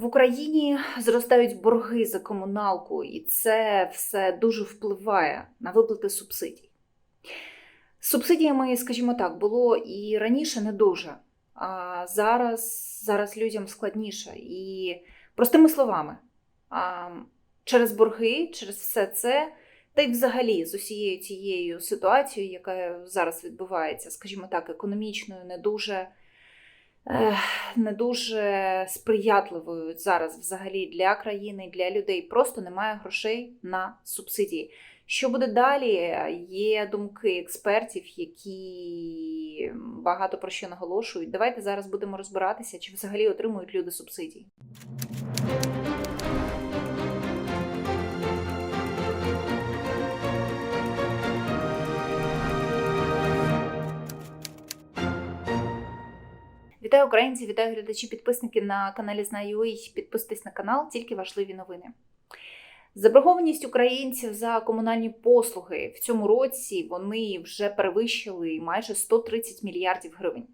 В Україні зростають борги за комуналку, і це все дуже впливає на виплати субсидій. З субсидіями, скажімо так, було і раніше не дуже, а зараз, зараз людям складніше. І простими словами, через борги, через все це, та й взагалі з усією цією ситуацією, яка зараз відбувається, скажімо так, економічною, не дуже не дуже сприятливою зараз взагалі для країни, для людей. Просто немає грошей на субсидії. Що буде далі? Є думки експертів, які багато про що наголошують. Давайте зараз будемо розбиратися, чи взагалі отримують люди субсидії. Вітаю українці, вітаю глядачі, підписники на каналі Знаю.ua. Підписуйтесь на канал, тільки важливі новини. Заборгованість українців за комунальні послуги в цьому році вони вже перевищили майже 130 мільярдів гривень.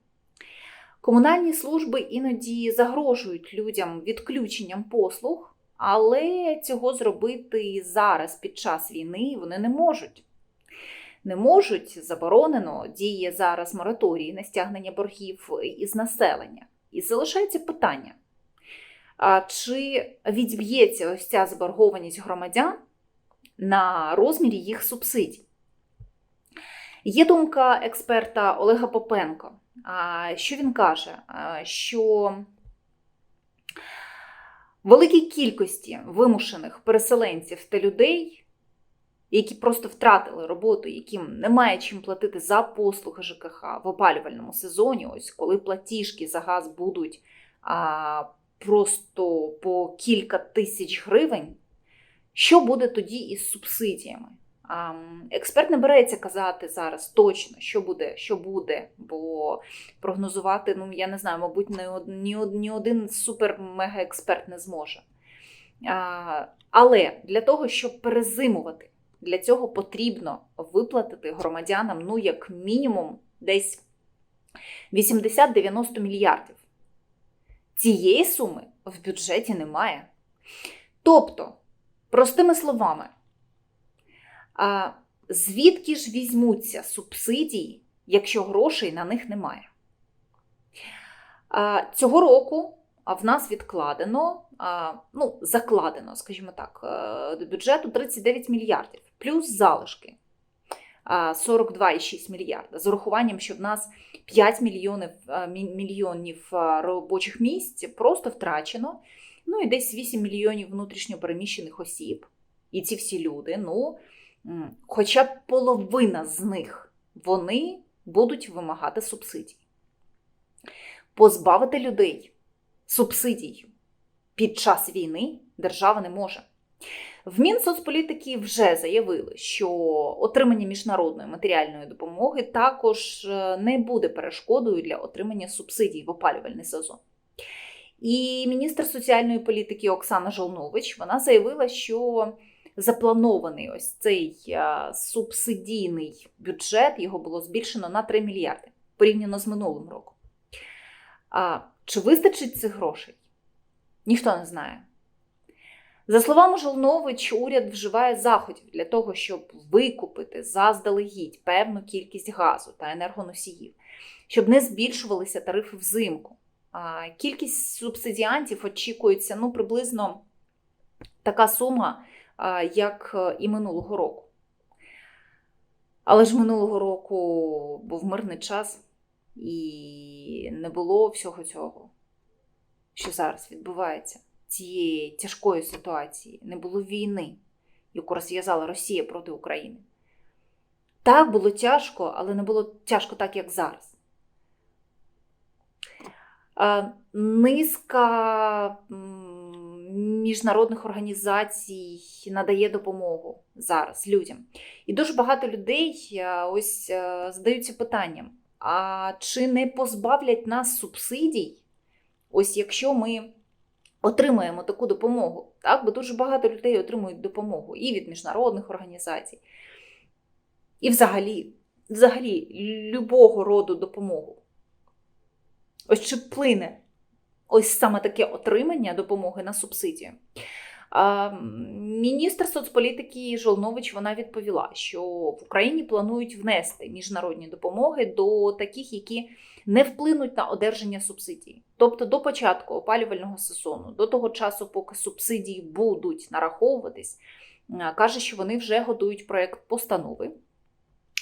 Комунальні служби іноді загрожують людям відключенням послуг, але цього зробити зараз під час війни вони не можуть. Не можуть, заборонено, діє зараз мораторій на стягнення боргів із населення. І залишається питання: а чи відб'ється ось ця заборгованість громадян на розмірі їх субсидій? Є думка експерта Олега Попенко. Що він каже? Що великій кількості вимушених переселенців та людей, які просто втратили роботу, яким немає чим платити за послуги ЖКХ в опалювальному сезоні, ось коли платіжки за газ будуть а, просто по кілька тисяч гривень, що буде тоді із субсидіями? Експерт не береться казати зараз точно, що буде, що буде, бо прогнозувати, ну я не знаю, мабуть, ні, ні один супер-мега-експерт не зможе. А, але для того, щоб перезимувати, для цього потрібно виплатити громадянам, ну, як мінімум, десь 80-90 мільярдів. Цієї суми в бюджеті немає. Тобто, простими словами, а звідки ж візьмуться субсидії, якщо грошей на них немає? Цього року в нас відкладено, ну, закладено, скажімо так, до бюджету 39 мільярдів, плюс залишки 42,6 мільярда. З урахуванням, що в нас 5 мільйонів, мільйонів робочих місць просто втрачено. Ну і десь 8 мільйонів внутрішньопереміщених осіб. І ці всі люди, ну, хоча б половина з них вони будуть вимагати субсидій. Позбавити людей субсидій під час війни держава не може. В Мінсоцполітики вже заявили, що отримання міжнародної матеріальної допомоги також не буде перешкодою для отримання субсидій в опалювальний сезон. І міністр соціальної політики Оксана Жолнович вона заявила, що запланований ось цей субсидійний бюджет його було збільшено на 3 мільярди порівняно з минулим роком. Чи вистачить цих грошей? Ніхто не знає. За словами Жолнович, уряд вживає заходів для того, щоб викупити заздалегідь певну кількість газу та енергоносіїв, щоб не збільшувалися тарифи взимку. Кількість субсидіантів очікується ну, приблизно така сума, як і минулого року. Але ж минулого року був мирний час. І не було всього цього, що зараз відбувається, цієї тяжкої ситуації, не було війни, яку розв'язала Росія проти України. Так, було тяжко, але не було тяжко так, як зараз. Низка міжнародних організацій надає допомогу зараз людям. І дуже багато людей ось задаються питанням. А чи не позбавлять нас субсидій, ось якщо ми отримаємо таку допомогу? Так? Бо дуже багато людей отримують допомогу і від міжнародних організацій, і взагалі, взагалі, любого роду допомогу. Ось чи вплине ось саме таке отримання допомоги на субсидію. Міністр соцполітики Жолнович вона відповіла, що в Україні планують внести міжнародні допомоги до таких, які не вплинуть на одержання субсидій. Тобто до початку опалювального сезону, до того часу, поки субсидії будуть нараховуватись, каже, що вони вже готують проект постанови,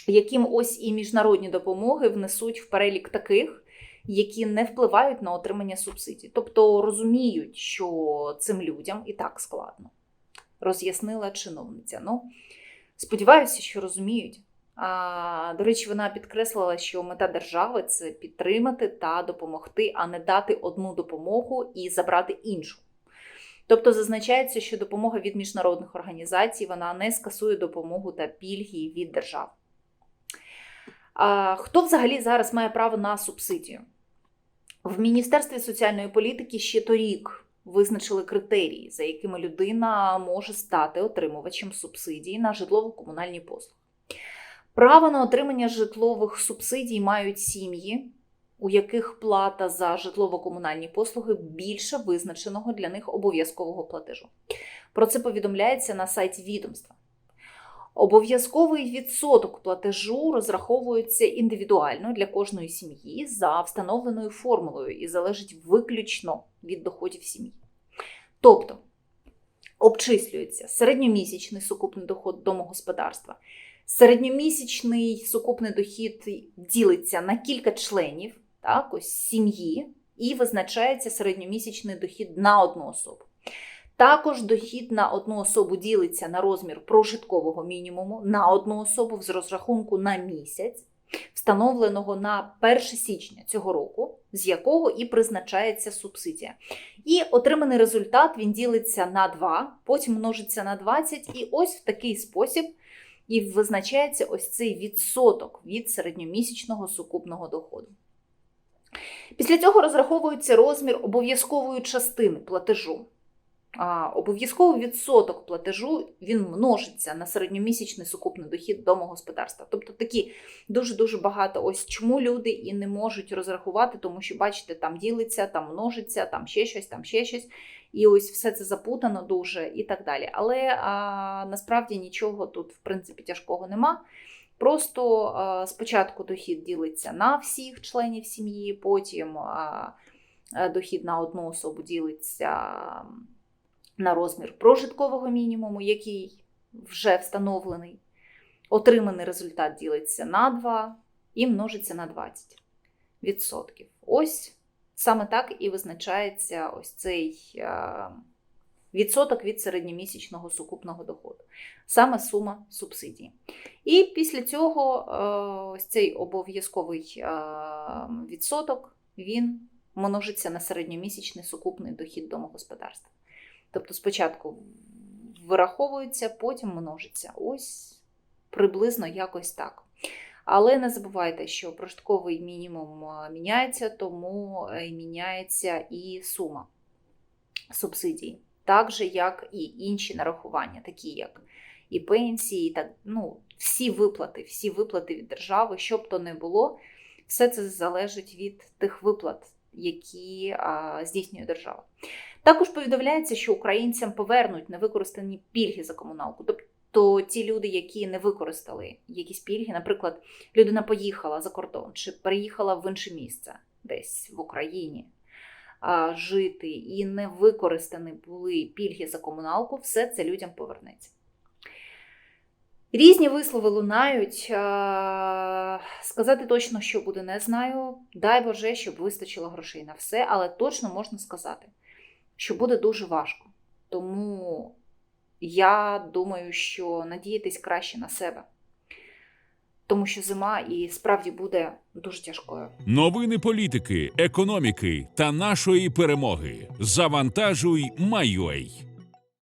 яким ось і міжнародні допомоги внесуть в перелік таких які не впливають на отримання субсидій. Тобто розуміють, що цим людям і так складно, роз'яснила чиновниця. Ну, сподіваюся, що розуміють. А, До речі, вона підкреслила, що мета держави це підтримати та допомогти, а не дати одну допомогу і забрати іншу. Тобто зазначається, що допомога від міжнародних організацій вона не скасує допомогу та пільги від держав. А, Хто взагалі зараз має право на субсидію? В Міністерстві соціальної політики ще торік визначили критерії, за якими людина може стати отримувачем субсидій на житлово-комунальні послуги. Право на отримання житлових субсидій мають сім'ї, у яких плата за житлово-комунальні послуги більше визначеного для них обов'язкового платежу. Про це повідомляється на сайті відомства. Обов'язковий відсоток платежу розраховується індивідуально для кожної сім'ї за встановленою формулою і залежить виключно від доходів сім'ї. Тобто обчислюється середньомісячний сукупний доход домогосподарства. Середньомісячний сукупний дохід ділиться на кілька членів так, ось сім'ї і визначається середньомісячний дохід на одну особу. Також дохід на одну особу ділиться на розмір прожиткового мінімуму на одну особу з розрахунку на місяць, встановленого на 1 січня цього року, з якого і призначається субсидія. І отриманий результат він ділиться на 2, потім множиться на 20, і ось в такий спосіб і визначається ось цей відсоток від середньомісячного сукупного доходу. Після цього розраховується розмір обов'язкової частини платежу. Обов'язковий відсоток платежу він множиться на середньомісячний сукупний дохід домогосподарства. Тобто такі дуже-дуже багато. Ось чому люди і не можуть розрахувати, тому що, бачите, там ділиться, там множиться, там ще щось, там ще щось. І ось все це запутано дуже і так далі. Але а, насправді нічого тут, в принципі, тяжкого нема. Просто а, спочатку дохід ділиться на всіх членів сім'ї, потім а, дохід на одну особу ділиться на розмір прожиткового мінімуму, який вже встановлений. Отриманий результат ділиться на 2 і множиться на 20 відсотків. Ось саме так і визначається ось цей відсоток від середньомісячного сукупного доходу, саме сума субсидії. І після цього ось цей обов'язковий відсоток він множиться на середньомісячний сукупний дохід домогосподарства. Тобто спочатку вираховується, потім множиться. Ось приблизно якось так. Але не забувайте, що прожитковий мінімум міняється, тому міняється і сума субсидій, так же, як і інші нарахування, такі як і пенсії, так, ну, всі виплати, всі виплати від держави, що б то не було, все це залежить від тих виплат, які а, здійснює держава. Також повідомляється, що українцям повернуть невикористані пільги за комуналку. Тобто ті люди, які не використали якісь пільги, наприклад, людина поїхала за кордон чи переїхала в інше місце, десь в Україні жити, і не використані були пільги за комуналку, все це людям повернеться. Різні вислови лунають. Сказати точно, що буде, не знаю. Дай Боже, щоб вистачило грошей на все, але точно можна сказати що буде дуже важко. Тому я думаю, що надіятись краще на себе. Тому що зима і справді буде дуже тяжкою. Новини політики, економіки та нашої перемоги. Завантажуй, Майой.